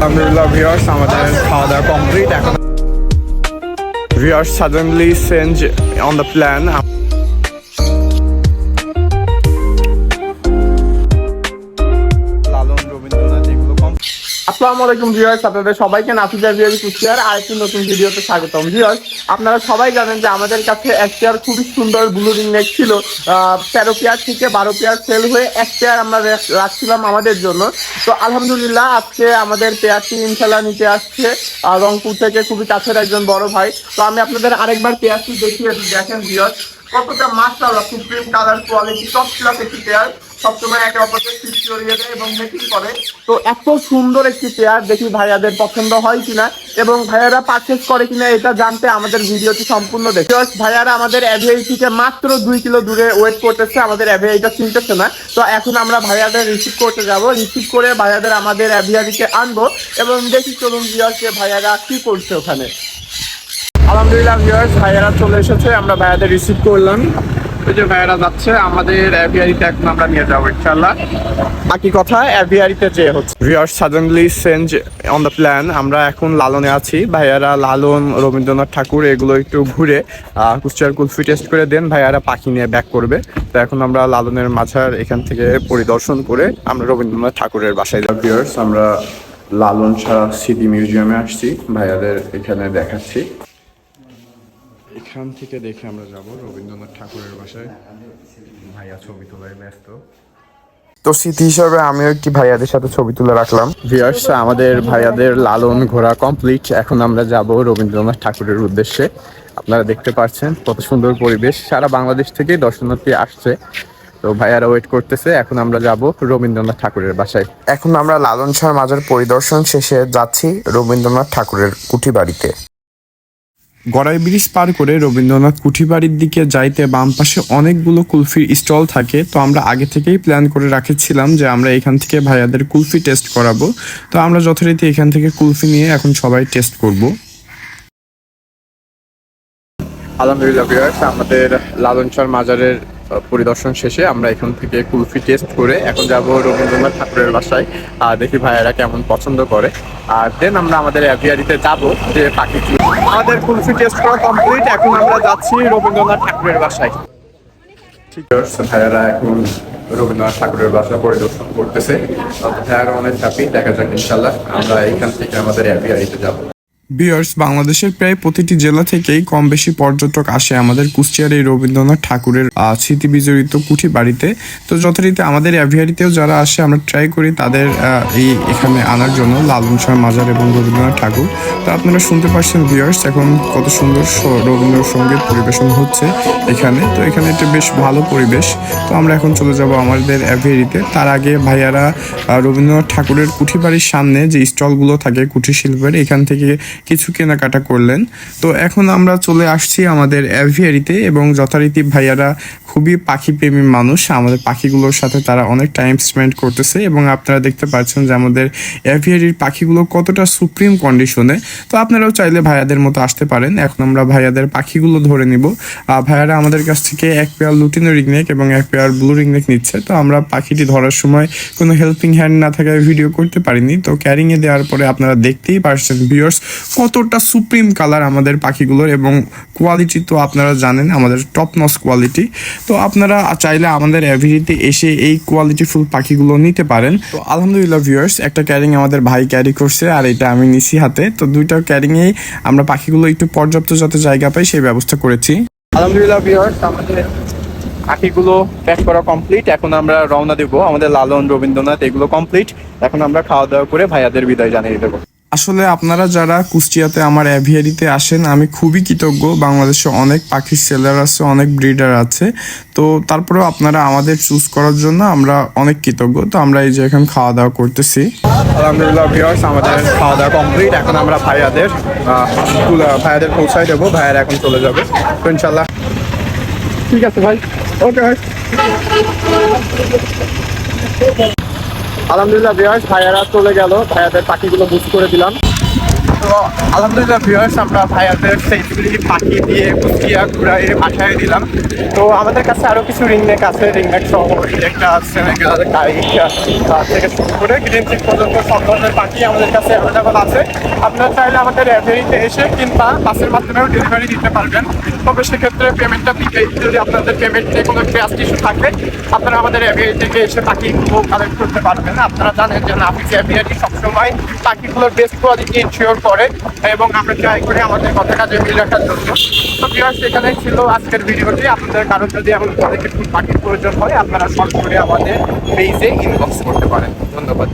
আলহামদুলিল্লাহ ভিউয়ার্স আমাদের খাওয়া দাওয়া কমপ্লিট এখন। Viewers suddenly change on the plan আসসালামু আলাইকুম ভিউয়ার্স, আপনাদের সবাইকে নাফিজা ভিউয়ার্স কুষ্টিয়ার আরেকটি নতুন ভিডিওতে স্বাগতম। ভিউয়ার্স, আপনারা সবাই জানেন যে আমাদের কাছে এক পেয়ার খুবই সুন্দর ব্লু রিং নেক ছিল। তেরো পেয়ার থেকে বারো পেয়ার সেল হয়ে এক পেয়ার আমরা রাখছিলাম আমাদের জন্য। তো আলহামদুলিল্লাহ, আজকে আমাদের পেয়ারটি ইনশাল্লাহ নিতে আসছে। রংপুর থেকে খুবই কাছের একজন বড় ভাই। তো আমি আপনাদের আরেকবার পেয়ারটি দেখিয়ে। দেখেন ভিউয়ার্স কতটা master supreme colour quality top class একটি পেয়ার সবসময় একে অপরকে ফিট করিয়ে দেয় এবং মেকিং করে। তো এত সুন্দর একটি পেয়ার দেখি ভাইয়াদের পছন্দ হয় কিনা এবং ভাইয়ারা পারচেস করে কিনা এটা জানতে আমাদের ভিডিওটি সম্পূর্ণ দেখে ভাইয়ারা আমাদের অ্যাভিআই মাত্র দুই কিলো দূরে ওয়েট করতেছে, আমাদের অ্যাভিআইটা চিনতেছে না। তো এখন আমরা ভাইয়াদের রিসিভ করতে যাব। রিসিভ করে ভাইয়াদের আমাদের অ্যাভিআইকে আনব এবং দেখি চলুন ভিউয়ার্স ভাইয়ারা কি করছে ওখানে। আলহামদুলিল্লাহ ভিউয়ার্স ভাইয়ারা চলে এসেছে আমরা ভাইয়াদের রিসিভ করলাম। ওই যে ভাইয়ারা যাচ্ছে আমাদের অ্যাভিয়ারিতে এখন আমরা নিয়ে যাব ইনশাল্লাহ বাকি কথা অ্যাভিয়ারিতে যে হচ্ছে। Viewers suddenly change on the plan আমরা এখন লালনে আছি। ভাইয়ারা লালন রবীন্দ্রনাথ ঠাকুর এগুলো একটু ঘুরে কুষ্টিয়ার কুলফি টেস্ট করে দেন। ভাইয়ারা পাখি নিয়ে ব্যাক করবে। তো এখন আমরা লালনের মাঝার এখান থেকে পরিদর্শন করে আমরা রবীন্দ্রনাথ ঠাকুরের বাসায় যাব। ভিউয়ার্স আমরা লালন শাহ সিটি মিউজিয়ামে আসছি। ভাইয়াদের এখানে দেখাচ্ছি। এখান থেকে দেখে আমরা যাব রবীন্দ্রনাথ ঠাকুরের বাসায়। ভাইয়া ছবি তোলায় ব্যস্ত। তো স্মৃতি হিসাবে আমিও একটি ভাইয়াদের সাথে ছবি তুলে রাখলাম। ভিউয়ার্স আমাদের ভাইয়াদের লালন ঘোরা কমপ্লিট এখন আমরা যাব রবীন্দ্রনাথ ঠাকুরের উদ্দেশ্যে। আপনারা দেখতে পাচ্ছেন কত সুন্দর পরিবেশ। সারা বাংলাদেশ থেকে দর্শনার্থী আসছে। তো ভাইয়ারা ওয়েট করতেছে। এখন আমরা যাব রবীন্দ্রনাথ ঠাকুরের বাসায়। এখন আমরা লালন শাহ মাজার পরিদর্শন শেষে যাচ্ছি রবীন্দ্রনাথ ঠাকুরের কুঠি বাড়িতে গড়াই ব্রিজ পার করে রবীন্দ্রনাথ কুঠিবাড়ির দিকে যাইতে বাম পাশে অনেকগুলো কুলফির স্টল থাকে। তো আমরা আগে থেকেই প্ল্যান করে রাখেছিলাম যে আমরা এখান থেকে ভাইয়াদের কুলফি টেস্ট করাবো। তো আমরা যথারীতি এখান থেকে কুলফি নিয়ে এখন সবাই টেস্ট করব। আলহামদুলিল্লাহ আমাদের লালনচর মাজারের পরিদর্শন শেষে আমরা এখান থেকে কুলফি টেস্ট করে এখন যাব রবীন্দ্রনাথ ঠাকুরের বাসায়। আর দেখি ভাইয়েরা কেমন পছন্দ করে। আর দেন আমরা আমাদের অ্যাভিয়ারিতে যাব যে পাখি আমাদের কুলফি টেস্ট করা কমপ্লিট এখন আমরা যাচ্ছি রবীন্দ্রনাথ ঠাকুরের বাসায়। ঠিক আছে, ভাইয়ারা এখন রবীন্দ্রনাথ ঠাকুরের বাসা পরিদর্শন করতেছে। ভাইয়ারা অনেক হ্যাপি দেখা যাক ইনশাল্লাহ আমরা এখান থেকে আমাদের অ্যাভিয়ারিতে যাব। বিয়ার্স, বাংলাদেশের প্রায় প্রতিটি জেলা থেকেই কম বেশি পর্যটক আসে আমাদের কুষ্টিয়ার এই রবীন্দ্রনাথ ঠাকুরের স্মৃতি বিজড়িত কুঠি বাড়িতে। তো যথারীতি আমাদের অ্যাভিয়ারিতেও যারা আসে, আমরা ট্রাই করি তাদের এই এখানে আনার জন্য, লালন শাহ মাজার এবং রবীন্দ্রনাথ ঠাকুর। তো আপনারা শুনতে পাচ্ছেন ভিউয়ার্স এখন কত সুন্দর রবীন্দ্রসঙ্গীত পরিবেশন হচ্ছে এখানে। তো এখানে একটা বেশ ভালো পরিবেশ। তো আমরা এখন চলে যাব আমাদের অ্যাভিয়ারিতে। তার আগে ভাইয়ারা রবীন্দ্রনাথ ঠাকুরের কুঠি বাড়ির সামনে যে স্টলগুলো থাকে কুঠি শিল্পের, এখান থেকে কিছু কেনাকাটা করলেন। তো এখন আমরা চলে আসছি আমাদের অ্যাভিয়ারিতে এবং যথারীতি ভাইয়ারা খুবই পাখি প্রেমী মানুষ। আমাদের পাখিগুলোর সাথে তারা অনেক টাইম স্পেন্ড করতেছে এবং আপনারা দেখতে পাচ্ছেন যে আমাদের অ্যাভিয়ারির পাখিগুলো কতটা সুপ্রিম কন্ডিশনে তো আপনারাও চাইলে ভাইয়াদের মতো আসতে পারেন। এখন আমরা ভাইয়াদের পাখিগুলো ধরে নিব। ভাইয়ারা আমাদের কাছ থেকে এক পেয়ার লুটিনো রিংনেক এবং এক পেয়ার ব্লু রিংনেক নিচ্ছে। তো আমরা পাখিটি ধরার সময় কোনো হেল্পিং হ্যান্ড না থাকায় ভিডিও করতে পারিনি। তো ক্যারিংয়ে দেওয়ার পরে আপনারা দেখতেই পারছেন ভিউয়ার্স কতটা সুপ্রিম কালার আমাদের পাখিগুলোর এবং কোয়ালিটি তো আপনারা জানেন, আমাদের টপ নস কোয়ালিটি তো আপনারা চাইলে আমাদের অ্যাভিরিতে এসে এই কোয়ালিটি ফুল পাখিগুলো নিতে পারেন। তো আলহামদুলিল্লাহ ভিউয়ার্স একটা ক্যারিং আমাদের ভাই ক্যারি করছে আর এটা আমি নিছি হাতে। তো দুইটা ক্যারিংয়েই আমরা পাখিগুলো একটু পর্যাপ্ত যাতে জায়গা পাই, সেই ব্যবস্থা করেছি। আলহামদুলিল্লাহ ভিউয়ার্স আমাদের পাখিগুলো প্যাক করা কমপ্লিট এখন আমরা রওনা দেবো আমাদের লালন রবীন্দ্রনাথ, এগুলো কমপ্লিট এখন আমরা খাওয়া দাওয়া করে ভাইয়াদের বিদায় জানিয়ে দেবো। আসলে আপনারা যারা কুষ্টিয়াতে আমার অ্যাভিয়ারিতে আসেন আমি খুবই কৃতজ্ঞ। বাংলাদেশে অনেক পাখির সেলার আছে অনেক ব্রিডার আছে। তো তারপরেও আপনারা আমাদের চুজ করার জন্য আমরা অনেক কৃতজ্ঞ। তো আমরা এই যে এখন খাওয়া দাওয়া করতেছি। আলহামদুলিল্লাহ ভিউয়ার্স আমাদের খাওয়া দাওয়া কমপ্লিট এখন আমরা ভাইয়াদের ভাইয়াদের পৌঁছায় দেবো। ভাইয়ারা এখন চলে যাবে। তো ইনশাল্লাহ ঠিক আছে ভাই ওকে ভাই। আলহামদুলিল্লাহ বিয়াস ভাইয়ারা চলে গেল। ভাইয়াদের পাখিগুলো বুক করে দিলাম। তো আলহামদুলিল্লাহ ভিউয়ার্স আমরা ভাইয়াদের সেইগুলি পাখি দিয়ে কুচিয়া ঘুরাই বাসায় দিলাম। তো আমাদের কাছে আরও কিছু রিংনেক আছে। রিংনেক সহ একটা সেনেগাল কাইক তার থেকে শুরু করে গ্রিন চিক পর্যন্ত সব ধরনের পাখি আমাদের কাছে অ্যাভেলেবল আছে। আপনারা চাইলে আমাদের অ্যাভেরিতে এসে কিংবা বাসের মাধ্যমেও ডেলিভারি দিতে পারবেন। তবে সেক্ষেত্রে পেমেন্টটা প্রিপেড যদি আপনাদের পেমেন্টে কোনো ক্যাশ ইস্যু থাকে, আপনারা আমাদের অ্যাভিয়ারি থেকে এসে পাখিগুলো কালেক্ট করতে পারবেন। আপনারা জানেন যে নাফিস অ্যাভিয়ারি সবসময় পাখিগুলোর বেস্ট কোয়ালিটি ইনশিওর করে এবং আমরা ট্রাই করে আমাদের কথা যে মিল রাখার জন্য। তো বিয়ার সেখানে ছিল আজকের ভিডিওটি। আপনাদের কারও যদি এমন একটু পাখির প্রয়োজন হয়, আপনারা সরাসরি আমাদের পেজে ইনবক্স করতে পারেন। ধন্যবাদ।